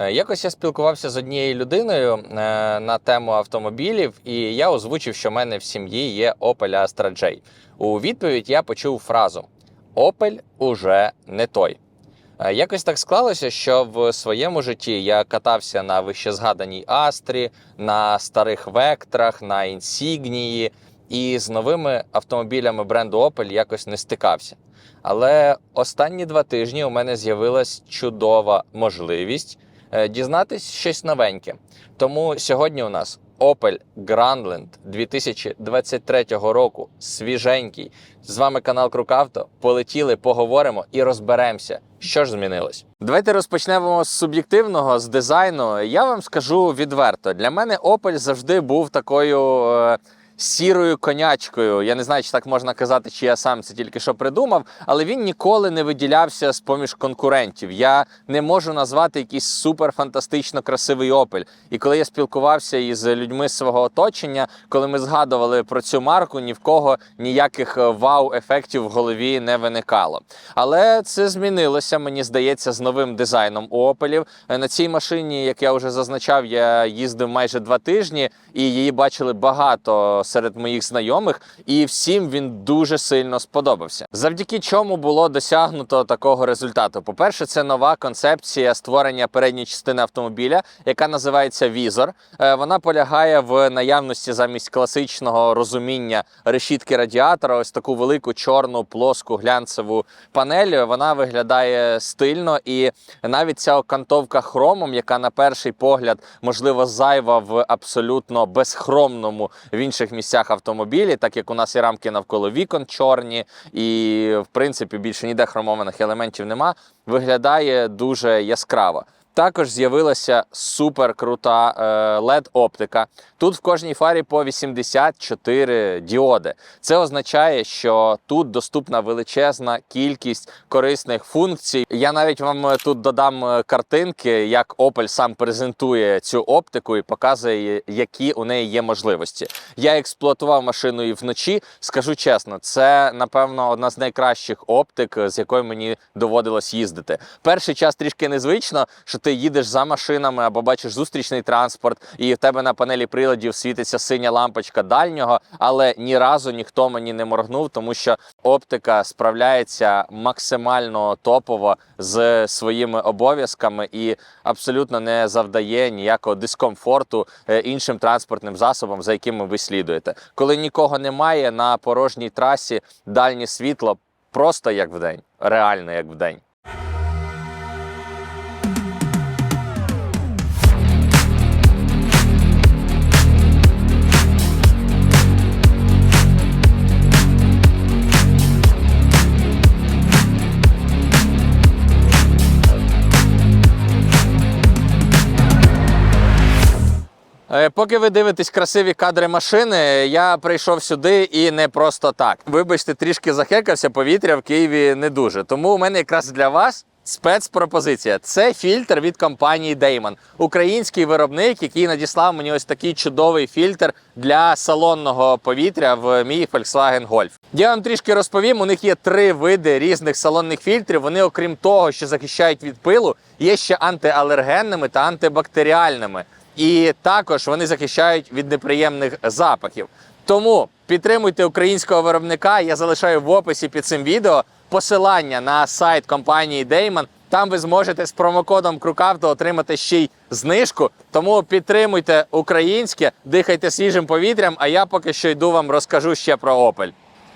Е, Якось я спілкувався з однією людиною е, на тему автомобілів, і я озвучив, що в мене в сім'ї є Opel Astra J. У відповідь я почув фразу: Opel уже не той. Е, Якось так склалося, що в своєму житті я катався на вищезгаданій Астрі, на старих вектрах, на інсігнії, і з новими автомобілями бренду Opel якось не стикався. Але останні два тижні у мене з'явилась чудова можливість дізнатись щось новеньке. Тому сьогодні у нас Opel Grandland 2023 року, свіженький. З вами канал Крукавто. Полетіли, поговоримо і розберемося, що ж змінилось. Давайте розпочнемо з суб'єктивного, з дизайну. Я вам скажу відверто: для мене Opel завжди був такою. Сірою конячкою. Я не знаю, чи так можна казати, чи я сам це тільки що придумав, але він ніколи не виділявся з поміж конкурентів. Я не можу назвати якийсь суперфантастично красивий Opel. І коли я спілкувався із людьми свого оточення, коли ми згадували про цю марку, ні в кого ніяких е, вау-ефектів в голові не виникало. Але це змінилося, мені здається, з новим дизайном у Opelів. Е, На цій машині, як я вже зазначав, я їздив майже два тижні, і її бачили багато серед моїх знайомих, і всім він дуже сильно сподобався. Завдяки чому було досягнуто такого результату. По-перше, це нова концепція створення передньої частини автомобіля, яка називається візор. Е, Вона полягає в наявності замість класичного розуміння решітки радіатора, ось таку велику чорну плоску глянцеву панель. Вона виглядає стильно, і навіть ця окантовка хромом, яка на перший погляд можливо зайва в абсолютно безхромному в інших місцях автомобілі, так як у нас і рамки навколо вікон чорні, і в принципі більше ніде хромованих елементів нема. Виглядає дуже яскраво. Також з'явилася супер крута led оптика. Тут в кожній фарі по 84 діоди. Це означає, що тут доступна величезна кількість корисних функцій. Я навіть вам е, тут додам е, картинки, як Opel сам презентує цю оптику і показує, які у неї є можливості. Я експлуатував машину і вночі. Скажу чесно, це напевно одна з найкращих оптик, з якою мені доводилось їздити. Перший час трішки незвично, що ти їдеш за машинами або бачиш зустрічний транспорт, і в тебе на панелі приладів світиться синя лампочка дальнього, але ні разу ніхто мені не моргнув, тому що оптика справляється максимально топово з своїми обов'язками і абсолютно не завдає ніякого дискомфорту е, іншим транспортним засобам, за якими ви слідуєте. Коли нікого немає на порожній трасі, дальнє світло просто як вдень, реально як вдень. Е, Поки ви дивитесь красиві кадри машини, я прийшов сюди і не просто так. Вибачте, трішки захекався, повітря в Києві не дуже. Тому у мене якраз для вас. Спецпропозиція це фільтр від компанії Дейман, український виробник, який надіслав мені ось такий чудовий фільтр для салонного повітря в мій Volkswagen Golf. Я вам трішки розповім. У них є три види різних салонних фільтрів. Вони, окрім того, що захищають від пилу, є ще антиалергенними та антибактеріальними. І також вони захищають від неприємних запахів. Тому підтримуйте українського виробника. Я залишаю в описі під цим відео посилання на сайт компанії Дейман. Там ви зможете з промокодом Крукавто отримати ще й знижку. Тому підтримуйте українське, дихайте свіжим повітрям. А я поки що йду вам розкажу ще про Opel.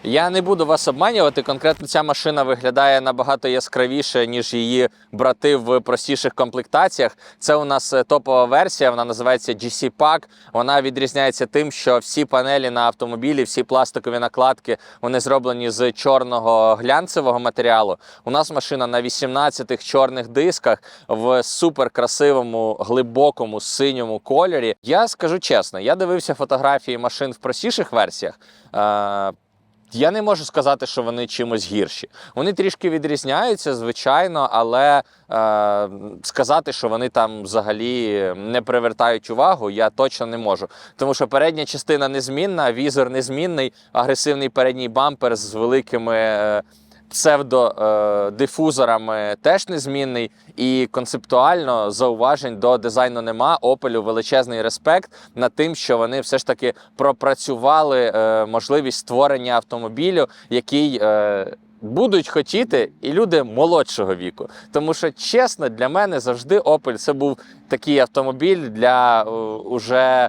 Я не буду вас обманювати. Конкретно ця машина виглядає набагато яскравіше, ніж її брати в простіших комплектаціях. Це у нас е, топова версія, вона називається GC Pack. Вона відрізняється тим, що всі панелі на автомобілі, всі пластикові накладки, вони зроблені з чорного глянцевого матеріалу. У нас машина на 18 чорних дисках в суперкрасивому, глибокому синьому кольорі. Я скажу чесно, я дивився фотографії машин в простіших версіях. Я не можу сказати, що вони чимось гірші. Вони трішки відрізняються, звичайно, але е, сказати, що вони там взагалі не привертають увагу, я точно не можу. Тому що передня частина незмінна, візор незмінний, агресивний передній бампер з великими. Е, псевдодифузорами теж незмінний. І концептуально зауважень до дизайну нема. Opel величезний респект над тим, що вони все ж таки пропрацювали е, можливість створення автомобілю, який. Е, Будуть хотіти і люди молодшого віку. Тому що, чесно, для мене завжди Opel це був такий автомобіль для е, уже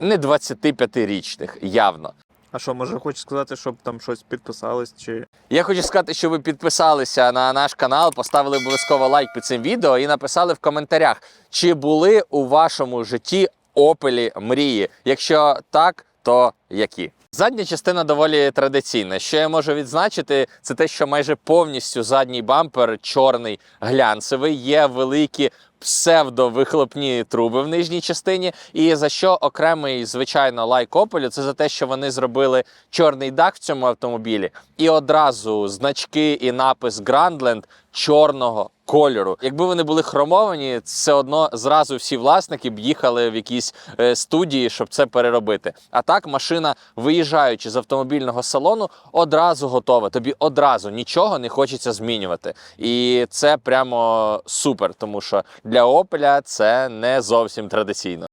не 25-річних, явно. А що, може, хочеш сказати, щоб там щось підписались чи. Я хочу сказати, що ви підписалися на наш канал, поставили обов'язково лайк під цим відео і написали в коментарях, чи були у вашому житті опелі мрії. Якщо так, то які? Задня частина доволі традиційна. Що я можу відзначити, це те, що майже повністю задній бампер чорний глянцевий, є великі псевдовихлопні труби в нижній частині. І за що окремий, звичайно, лайк Opel, це за те, що вони зробили чорний дах в цьому автомобілі, і одразу значки і напис Grandland чорного кольору. Якби вони були хромовані, все одно зразу всі власники б їхали в якісь е, студії, щоб це переробити. А так машина, виїжджаючи з автомобільного салону, одразу готова. Тобі одразу нічого не хочеться змінювати. І це прямо супер, тому що для Опеля це не зовсім традиційно.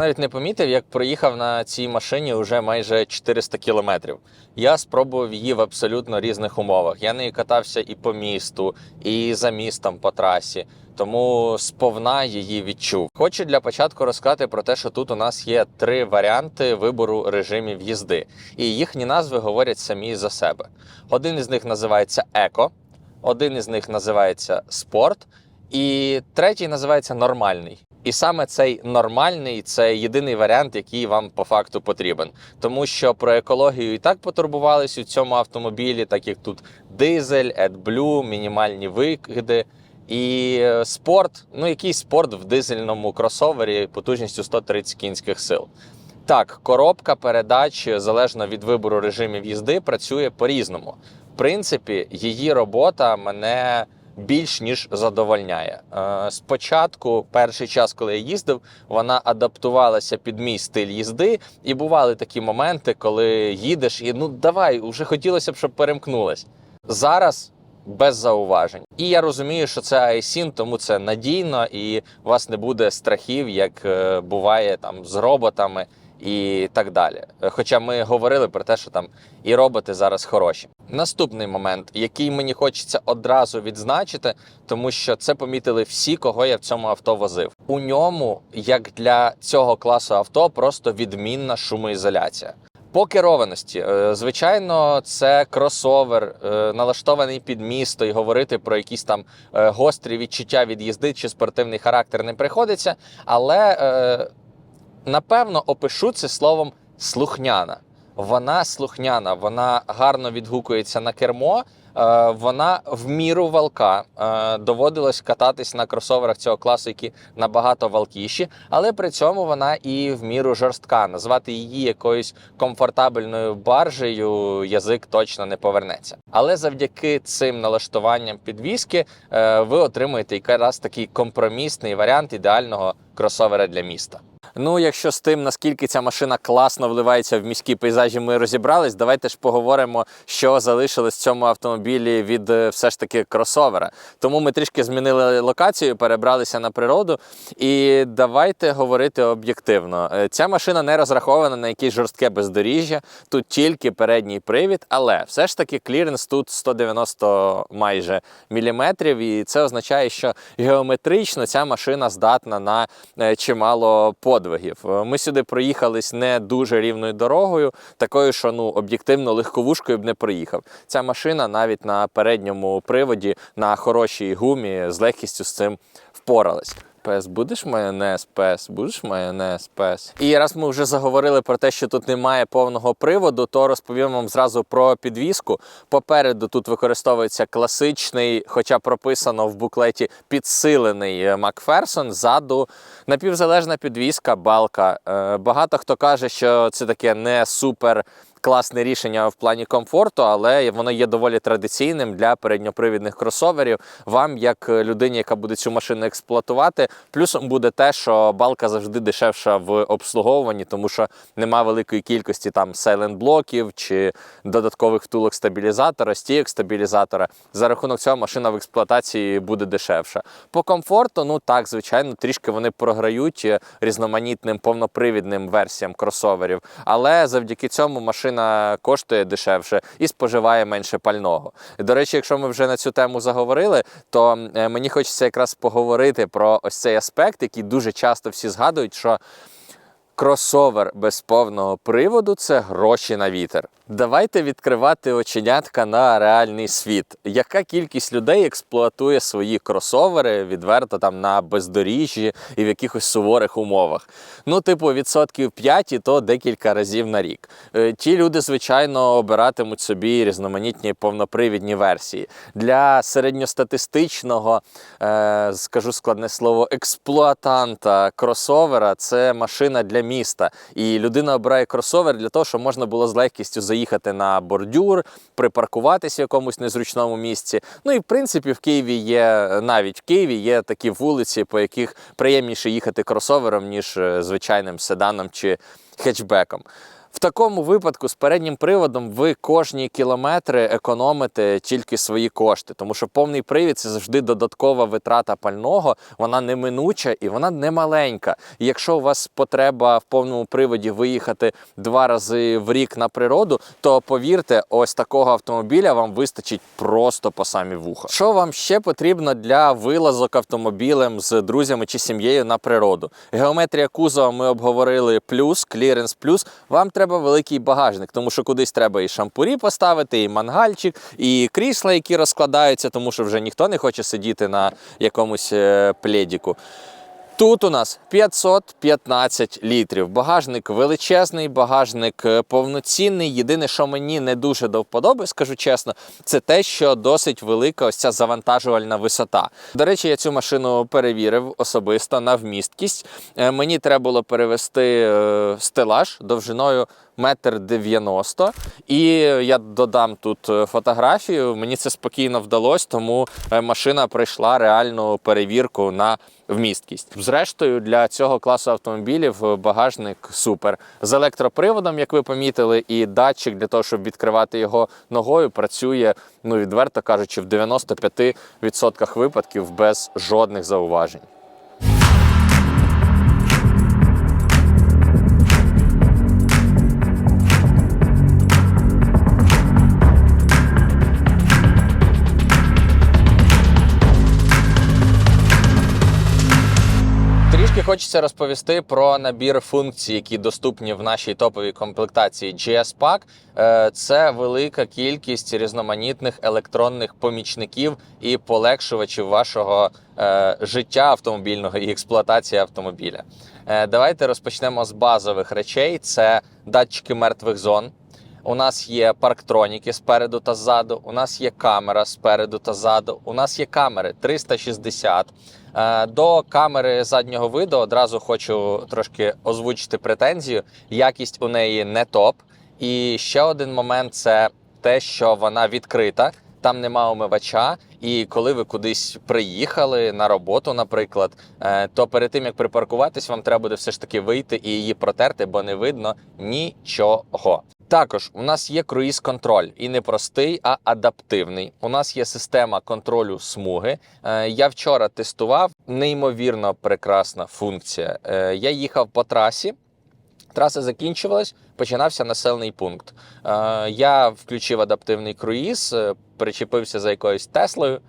Навіть не помітив, як проїхав на цій машині вже майже 400 кілометрів. Я спробував її в абсолютно різних умовах. Я нею катався і по місту, і за містом по трасі. Тому сповна її відчув. Хочу для початку розказати про те, що тут у нас є три варіанти вибору режимів їзди, і їхні назви говорять самі за себе. Один із них називається еко, один із них називається спорт, і третій називається нормальний. І саме цей нормальний це єдиний варіант, який вам по факту потрібен. Тому що про екологію і так потурбувались у цьому автомобілі, так як тут дизель, AdBlue, мінімальні викиди. І е, спорт, ну який спорт в дизельному кросовері потужністю 130 кінських сил. Так, коробка передач залежно від вибору режимів їзди працює по-різному. В принципі, її робота мене більш ніж задовольняє. Е, Спочатку, перший час, коли я їздив, вона адаптувалася під мій стиль їзди, і бували такі моменти, коли їдеш, і ну давай, вже хотілося б, щоб перемкнулась. Зараз без зауважень. І я розумію, що це iSIN, тому це надійно і у вас не буде страхів, як е, буває там з роботами і так далі. Хоча ми говорили про те, що там і роботи зараз хороші. Наступний момент, який мені хочеться одразу відзначити, тому що це помітили всі, кого я в цьому авто возив. У ньому, як для цього класу авто, просто відмінна шумоізоляція. По керованості, Е, звичайно, це кросовер, е, налаштований під місто, і говорити про якісь там е, гострі відчуття від їзди чи спортивний характер не приходиться. Але напевно опишу це словом слухняна. Вона слухняна, вона гарно відгукується на кермо. е, Вона в міру валка. Е, Доводилось кататись на кросоверах цього класу, які набагато валкіші, але при цьому вона і в міру жорстка. Назвати її якоюсь комфортабельною баржею язик точно не повернеться. Але завдяки цим налаштуванням підвіски е, ви отримуєте якраз такий компромісний варіант ідеального кросовера для міста. Ну, якщо з тим, наскільки ця машина класно вливається в міські пейзажі, ми розібрались, давайте ж поговоримо, що залишилось в цьому автомобілі від е, все ж таки кросовера. Тому ми трішки змінили локацію, перебралися на природу. І давайте говорити об'єктивно. Е, Ця машина не розрахована на якесь жорстке бездоріжжя, тут тільки передній привід, але все ж таки кліренс тут 190 майже міліметрів, і це означає, що геометрично ця машина здатна на чимало подвигів. Е, Ми сюди проїхались не дуже рівною дорогою, такою, що ну об'єктивно легковушкою б не проїхав. Ця машина навіть на передньому приводі на хорошій гумі з легкістю з цим впоралась. Пес, будеш майонез, пес, будеш майонез, пес. І раз ми вже заговорили про те, що тут немає повного приводу, то розповім вам зразу про підвіску. Попереду тут використовується класичний, хоча прописано в буклеті підсилений е, Макферсон. Ззаду напівзалежна підвіска, балка. Е, Багато хто каже, що це таке не супер класне рішення в плані комфорту, але воно є доволі традиційним для передньопривідних кросоверів. Вам, як людині, яка буде цю машину експлуатувати, плюсом буде те, що балка завжди дешевша в обслуговуванні, тому що нема великої кількості там сайлент-блоків чи додаткових втулок стабілізатора, стійок стабілізатора. За рахунок цього машина в експлуатації буде дешевша. По комфорту, ну так, звичайно, трішки вони програють е, різноманітним повнопривідним версіям кросоверів, але завдяки цьому машина коштує дешевше і споживає менше пального. До речі, якщо ми вже на цю тему заговорили, то е, мені хочеться якраз поговорити про ось цей аспект, який дуже часто всі згадують, що кросовер без повного приводу це гроші на вітер. Давайте відкривати оченятка на реальний світ. Яка кількість людей експлуатує свої кросовери відверто там на бездоріжжі і в якихось суворих умовах? Ну, типу, відсотків 5 і то декілька разів на рік. Е, Ті люди, звичайно, обиратимуть собі різноманітні повнопривідні версії. Для середньостатистичного, е, скажу складне слово, експлуатанта кросовера це машина для міста. І людина обирає кросовер для того, щоб можна було з легкістю заїхати на бордюр, припаркуватися в якомусь незручному місці. Ну і в принципі в Києві є навіть в Києві є такі вулиці, по яких приємніше їхати кросовером, ніж е, звичайним седаном чи хетчбеком. Такому випадку з переднім приводом ви кожні кілометри економите тільки свої кошти, тому що повний привід це завжди додаткова витрата пального, вона неминуча і вона не маленька. І якщо у вас потреба в повному приводі виїхати два рази в рік на природу, то повірте, ось такого автомобіля вам вистачить просто по самі вуха. Що вам ще потрібно для вилазок автомобілем з друзями чи сім'єю на природу? Геометрія кузова ми обговорили плюс, кліренс плюс. Вам треба великий багажник, тому що кудись треба і шампурі поставити, і мангальчик, і крісла, які розкладаються, тому що вже ніхто не хоче сидіти на якомусь е, пледіку. Тут у нас 515 літрів. Багажник величезний, багажник е, повноцінний. Єдине, що мені не дуже до вподоби, скажу чесно, це те, що досить велика ось ця завантажувальна висота. До речі, я цю машину перевірив особисто на вмісткість. Е, Мені треба було перевести е, стелаж довжиною метр дев'яносто. І я додам тут е, фотографію. Мені це спокійно вдалося, тому е, машина пройшла реальну перевірку на вмісткість. Зрештою, для цього класу автомобілів е, багажник супер з електроприводом, як ви помітили, і датчик для того, щоб відкривати його ногою, працює, ну відверто кажучи, в 95% випадків без жодних зауважень. Хочеться розповісти про набір функцій, які доступні в нашій топовій комплектації GS Pack. Е, Це велика кількість різноманітних електронних помічників і полегшувачів вашого е, життя автомобільного і експлуатації автомобіля. Е, Давайте розпочнемо з базових речей: це датчики мертвих зон. У нас є парктроніки спереду та ззаду. У нас є камера спереду та ззаду. У нас є камери 360. Е, До камери заднього виду одразу хочу трошки озвучити претензію. Якість у неї не топ. І ще один момент це те, що вона відкрита. Там нема омивача, і коли ви кудись приїхали на роботу, наприклад, е, то перед тим як припаркуватись, вам треба буде все ж таки вийти і її протерти, бо не видно нічого. Також у нас є круїз-контроль і не простий, а адаптивний. У нас є система контролю смуги. Е, Я вчора тестував неймовірно прекрасна функція. Е, Я їхав по трасі. Траса закінчувалась, починався населений пункт. Я включив адаптивний круїз, причепився за якоюсь Теслою,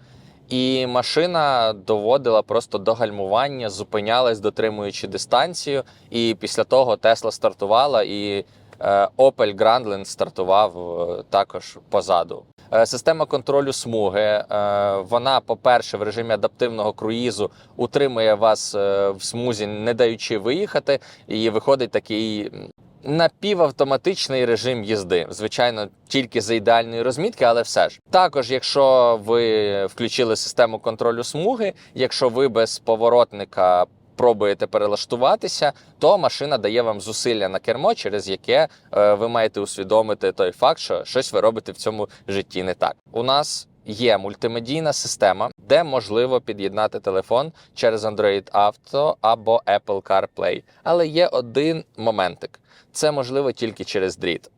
і машина доводила просто до гальмування, зупинялась, дотримуючи дистанцію. І після того Тесла стартувала, і е, Opel Grandland стартував е, також позаду. Е, Система контролю смуги. Вона, по-перше, в режимі адаптивного круїзу утримує вас в смузі, не даючи виїхати, і виходить такий напівавтоматичний режим їзди. Звичайно, тільки за ідеальної розмітки, але все ж. Також, якщо ви включили систему контролю смуги, якщо ви без поворотника пробуєте перелаштуватися, то машина дає вам зусилля на кермо, через яке е, ви маєте усвідомити той факт, що щось ви робите в цьому житті не так. У нас є мультимедійна система, де можливо під'єднати телефон через Android Auto або Apple CarPlay. Але є один моментик. Це можливо тільки через дріт.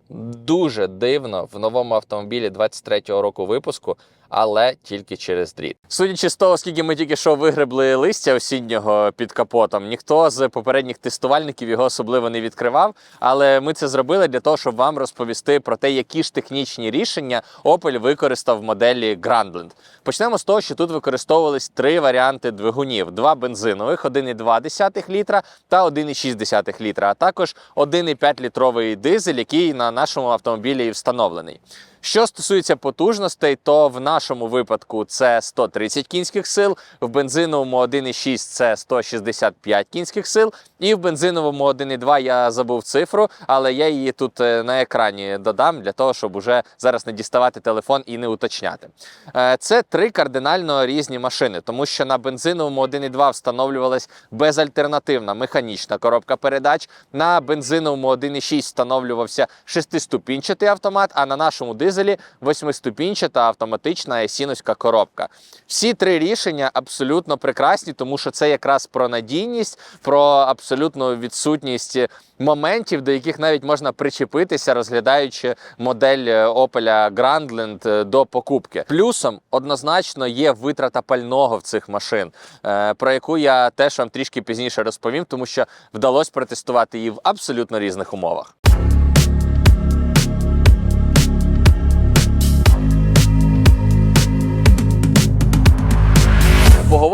Дуже дивно в новому автомобілі 23-го року випуску, але тільки через дріт. Судячи з того, скільки ми тільки що вигребли листя осіннього під капотом, ніхто з попередніх тестувальників його особливо не відкривав. Але ми це зробили для того, щоб вам розповісти про те, які ж технічні рішення Opel використав в моделі Grandland. Почнемо з того, що тут використовувались три варіанти двигунів: два бензинових, 1,2 літра та 1,6 літра, а також 1,5 літровий дизель, який на нашому автомобілі і встановлений. Що стосується потужностей, то в нашому випадку це 130 кінських сил, в бензиновому 1,6 це 165 кінських сил, і в бензиновому 1,2 я забув цифру, але я її тут е, на екрані додам для того, щоб уже зараз не діставати телефон і не уточняти. Е, Це три кардинально різні машини, тому що на бензиновому 1,2 встановлювалась безальтернативна механічна коробка передач. На бензиновому 1,6 встановлювався шестиступінчатий автомат, а на нашому дизелі восьмиступінчата автоматична есіновська коробка. Всі три рішення абсолютно прекрасні, тому що це якраз про надійність, про абсолютну відсутність моментів, до яких навіть можна причепитися, розглядаючи модель е, Opel Grandland е, до покупки. Плюсом однозначно є витрата пального в цих машин, е, про яку я теж вам трішки пізніше розповім, тому що вдалося протестувати її в абсолютно різних умовах.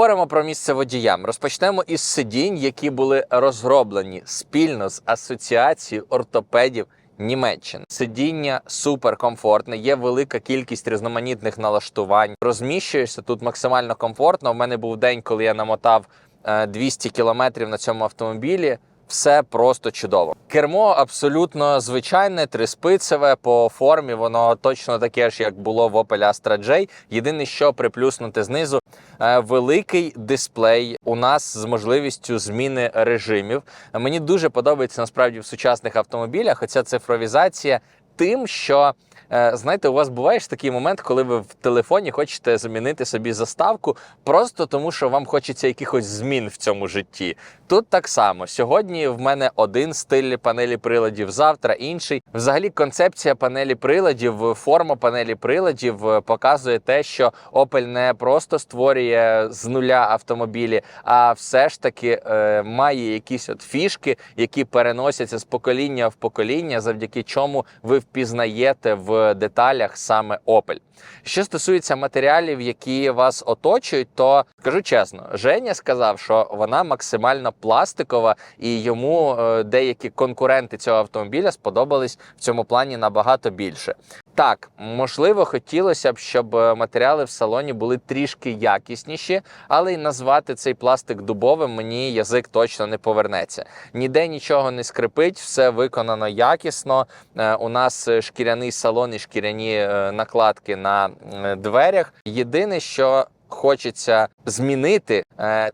Поговоримо про місце водіям. Розпочнемо із сидінь, які були розроблені спільно з асоціацією ортопедів. Німеччини сидіння суперкомфортне, є велика кількість різноманітних налаштувань. Розміщуєшся тут максимально комфортно. У мене був день, коли я намотав е, 200 кілометрів на цьому автомобілі. Все просто чудово. Кермо абсолютно звичайне, триспицеве по формі. Воно точно таке ж, як було в Opel Astra J. Єдине, що приплюснути знизу, е, великий дисплей у нас з можливістю зміни режимів. Мені дуже подобається насправді в сучасних автомобілях. Оця цифровізація тим, що е, знаєте, у вас буває ж такий момент, коли ви в телефоні хочете замінити собі заставку, просто тому що вам хочеться якихось змін в цьому житті. Тут так само. Сьогодні в мене один стиль панелі приладів, завтра інший. Взагалі, концепція панелі приладів, форма панелі приладів е, показує те, що Opel не просто створює з нуля автомобілі, а все ж таки е, має якісь от фішки, які переносяться з покоління в покоління, завдяки чому ви впізнаєте в деталях саме Opel. Що стосується матеріалів, які вас оточують, то скажу чесно, Женя сказав, що вона максимально пластикова, і йому е, деякі конкуренти цього автомобіля сподобались в цьому плані набагато більше. Так, можливо, хотілося б, щоб е, матеріали в салоні були трішки якісніші, але й назвати цей пластик дубовим мені язик точно не повернеться. Ніде нічого не скрипить, все виконано якісно. Е, У нас е, шкіряний салон і шкіряні накладки на дверях. Єдине, що хочеться змінити,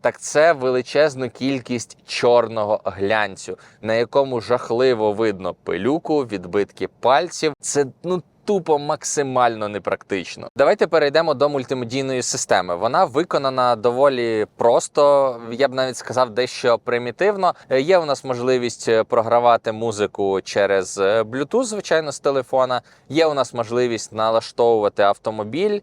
так це величезну кількість чорного глянцю, на якому жахливо видно пилюку, відбитки пальців. Це ну. Тупо максимально непрактично. Давайте перейдемо до мультимедійної системи. Вона виконана доволі просто. Я б навіть сказав, дещо примітивно. Е, Є у нас можливість е, програвати музику через е, Bluetooth, звичайно, з телефона. Є у нас можливість налаштовувати автомобіль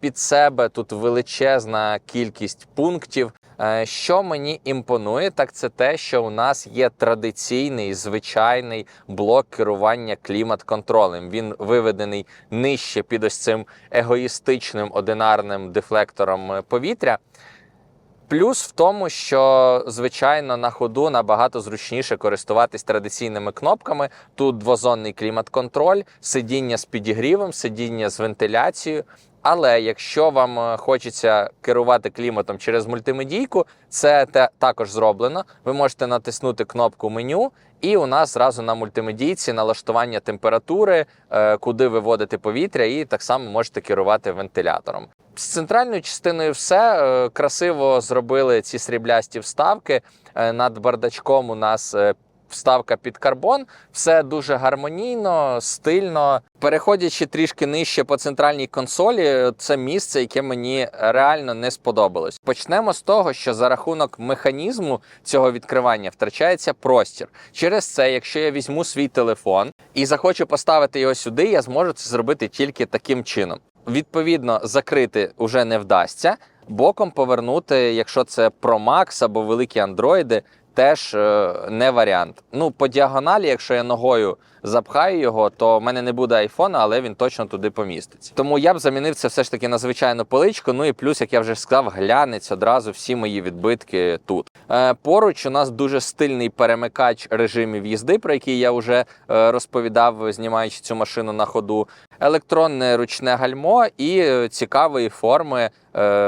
під себе. Тут величезна кількість пунктів. Е, Що мені імпонує, так це те, що у нас є традиційний звичайний блок керування клімат-контролем. Він виведений нижче під ось цим егоїстичним одинарним дефлектором е, повітря. Плюс в тому, що звичайно на ходу набагато зручніше користуватись традиційними кнопками. Тут двозонний клімат-контроль, сидіння з підігрівом, сидіння з вентиляцією. Але якщо вам е, хочеться керувати кліматом через мультимедійку, це те також зроблено. Ви можете натиснути кнопку меню, і у нас зразу на мультимедійці налаштування температури, е, куди виводити повітря, і так само можете керувати вентилятором. З центральною частиною все Е, красиво зробили ці сріблясті вставки. Над бардачком у нас вставка під карбон. Все дуже гармонійно, стильно. Переходячи трішки нижче по центральній консолі, це місце, яке мені реально не сподобалось. Почнемо з того, що за рахунок механізму цього відкривання втрачається простір. Через це, якщо я візьму свій телефон і захочу поставити його сюди, я зможу це зробити тільки таким чином. Відповідно, закрити уже не вдасться. Боком повернути, якщо це Pro Max або великі андроїди, теж е, не варіант. Ну, по діагоналі, якщо я ногою запхаю його, то в мене не буде айфона, але він точно туди поміститься. Тому я б замінив це все ж таки на звичайну поличку. Ну і плюс, як я вже сказав, глянець одразу всі мої відбитки тут. Е, поруч у нас дуже стильний перемикач режимів їзди, про який я вже е, розповідав, знімаючи цю машину на ходу. Електронне ручне гальмо і цікавої форми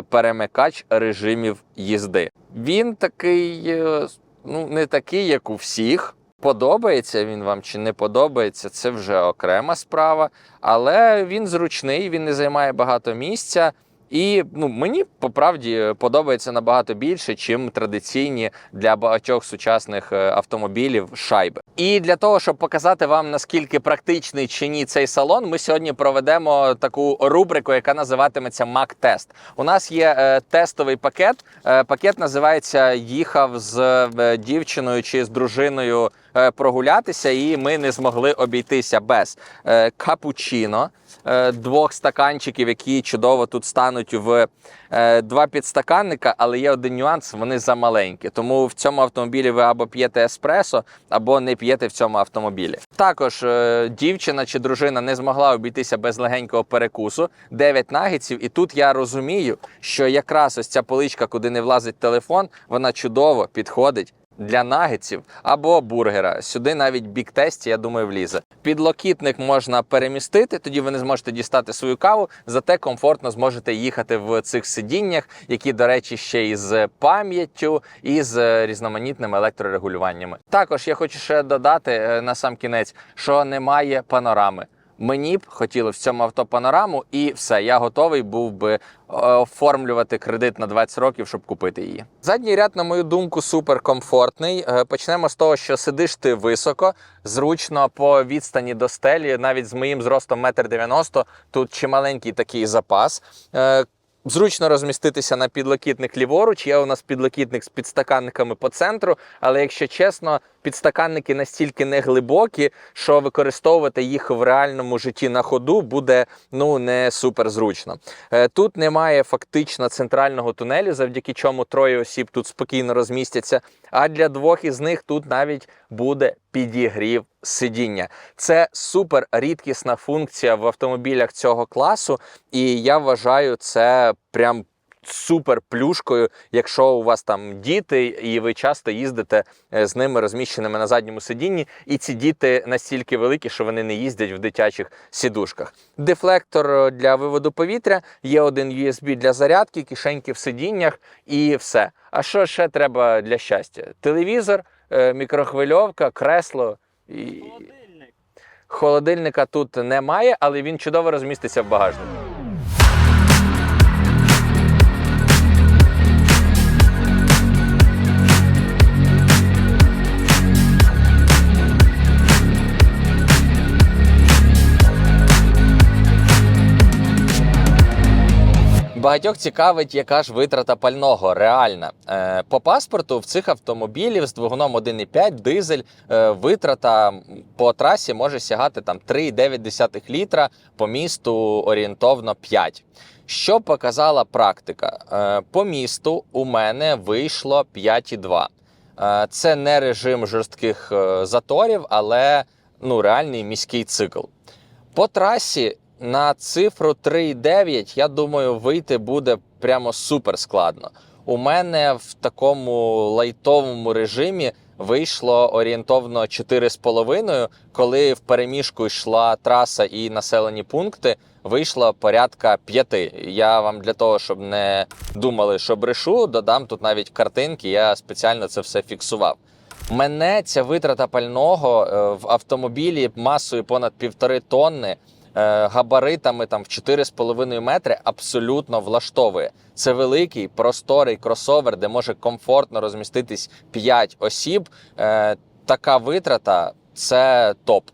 перемикач режимів їзди. Він такий, ну не такий, як у всіх. Подобається він вам чи не подобається, це вже окрема справа. Але він зручний, він не займає багато місця. І ну, мені по правді подобається набагато більше, чим традиційні для багатьох сучасних е, автомобілів шайби. І для того, щоб показати вам наскільки практичний чи ні цей салон, ми сьогодні проведемо таку рубрику, яка називатиметься Мак-тест. У нас є е, тестовий пакет. Е, пакет називається Їхав з е, дівчиною чи з дружиною прогулятися, і ми не змогли обійтися без е, капучино, е, двох стаканчиків, які чудово тут стануть в е, два підстаканника, але є один нюанс: вони замаленькі. Тому в цьому автомобілі ви або п'єте еспресо, або не п'єте в цьому автомобілі. Також е, дівчина чи дружина не змогла обійтися без легенького перекусу, 9 нагетсів. І тут я розумію, що якраз ось ця поличка, куди не влазить телефон, вона чудово підходить. Для нагетсів або бургера. Сюди навіть бік-тесті, я думаю, влізе. Підлокітник можна перемістити, тоді ви не зможете дістати свою каву, зате комфортно зможете їхати в цих сидіннях, які, до речі, ще із пам'яттю і з різноманітними електрорегулюваннями. Також я хочу ще додати е, на сам кінець, що немає панорами. Мені б хотілося в цьому авто панораму, і все, я готовий був би е, оформлювати кредит на 20 років, щоб купити її. Задній ряд, на мою думку, супер комфортний. Е, Почнемо з того, що сидиш ти високо, зручно по відстані до стелі, навіть з моїм зростом 1,90 м, тут чималенький такий запас. Е, Зручно розміститися на підлокітник ліворуч. Є у нас підлокітник з підстаканниками по центру, але якщо чесно, підстаканники настільки не глибокі, що використовувати їх в реальному житті на ходу буде ну не супер зручно. Е, Тут немає фактично центрального тунелю, завдяки чому троє осіб тут спокійно розмістяться. А для двох із них тут навіть буде підігрів сидіння. Це супер рідкісна функція в автомобілях цього класу, і я вважаю це прям. Супер плюшкою, якщо у вас там діти, і ви часто їздите е, з ними розміщеними на задньому сидінні, і ці діти настільки великі, що вони не їздять в дитячих сідушках. Дефлектор е, для виводу повітря, є один USB для зарядки, кишеньки в сидіннях і все. А що ще треба для щастя? Телевізор, е, мікрохвильовка, кресло і Холодильник. холодильника тут немає, але він чудово розміститься в багажнику. Багатьох цікавить, яка ж витрата пального реальна. Е, по паспорту в цих автомобілів з двигуном 1,5 дизель е, витрата по трасі може сягати там 3,9 літра, по місту орієнтовно 5. Що показала практика? Е, по місту у мене вийшло 5,2. Е, це не режим жорстких заторів, але ну, реальний міський цикл. По трасі на цифру 3,9, я думаю, вийти буде прямо супер складно. У мене в такому лайтовому режимі вийшло орієнтовно 4,5, коли в переміжку йшла траса і населені пункти. Вийшло порядка п'яти. Я вам для того, щоб не думали, що брешу, додам тут навіть картинки. Я спеціально це все фіксував. Мене ця витрата пального е, в автомобілі масою понад півтори тонни, габаритами там в 4,5 метри абсолютно влаштовує. Це великий просторий кросовер, де може комфортно розміститись 5 осіб. Е, Така витрата це топ.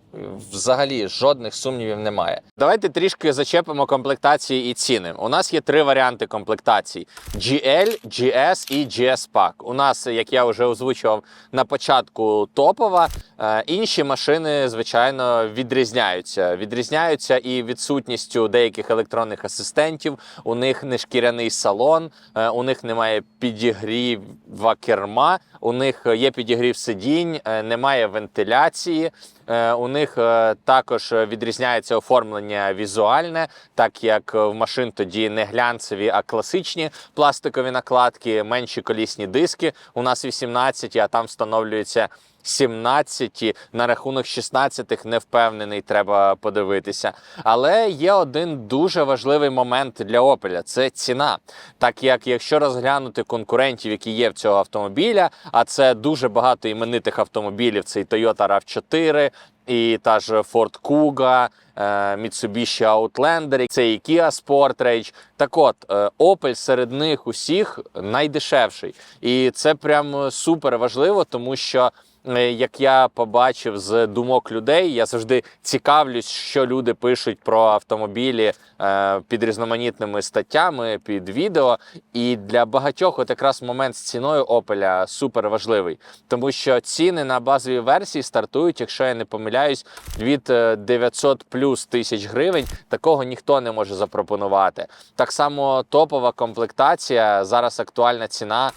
Взагалі жодних сумнівів немає. Давайте трішки зачепимо комплектації і ціни. У нас є три варіанти комплектацій: GL, GS і GS Pack. У нас, як я вже озвучував на початку, топова. Е, Інші машини, звичайно, відрізняються. Відрізняються і відсутністю деяких електронних асистентів. У них не шкіряний салон, е, у них немає підігріва керма, у них є підігрів сидінь, е, немає вентиляції. Е, У них е, також відрізняється оформлення візуальне, так як в машин тоді не глянцеві, а класичні пластикові накладки, менші колісні диски. У нас 18, а там встановлюється 17, на рахунок 16 не впевнений, треба подивитися. Але є один дуже важливий момент для Opel – це ціна. Так як якщо розглянути конкурентів, які є в цього автомобіля, а це дуже багато іменитих автомобілів, це і Toyota RAV4, і та ж Ford Kuga, е, Mitsubishi Outlander, це і Kia Sportage. Так от, е, Opel серед них усіх найдешевший. І це прям супер важливо, тому що. Е, Як я побачив з думок людей, я завжди цікавлюсь, що люди пишуть про автомобілі е, під різноманітними статтями, під відео. І для багатьох, от якраз момент з ціною Opel супер важливий, тому що ціни на базові версії стартують, якщо я не помиляюсь, від е, 900 плюс тисяч гривень. Такого ніхто не може запропонувати. Так само топова комплектація зараз актуальна ціна.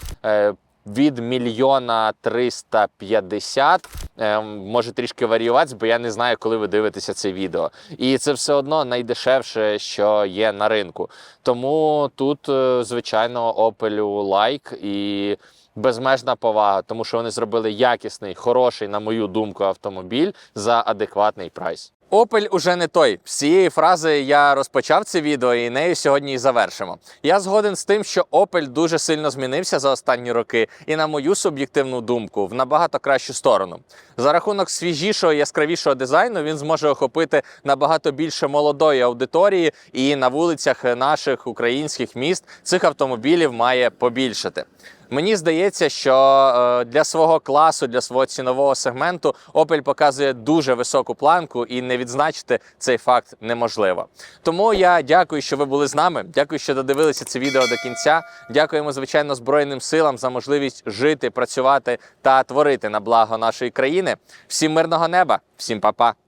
Від мільйона 350 е, може трішки варіюватися, бо я не знаю, коли ви дивитеся це відео. І це все одно найдешевше, що є на ринку. Тому тут, е, звичайно, Opel лайк і безмежна повага, тому що вони зробили якісний, хороший, на мою думку, автомобіль за адекватний прайс. Opel уже не той. З цієї фрази я розпочав це відео і нею сьогодні і завершимо. Я згоден з тим, що Opel дуже сильно змінився за останні роки, і на мою суб'єктивну думку, в набагато кращу сторону. За рахунок свіжішого, яскравішого дизайну він зможе охопити набагато більше молодої аудиторії, і на вулицях наших українських міст цих автомобілів має побільшати. Мені здається, що е, для свого класу, для свого цінового сегменту Opel показує дуже високу планку, і не відзначити цей факт неможливо. Тому я дякую, що ви були з нами. Дякую, що додивилися це відео до кінця. Дякуємо, звичайно, Збройним силам за можливість жити, працювати та творити на благо нашої країни. Всім мирного неба, всім па-па!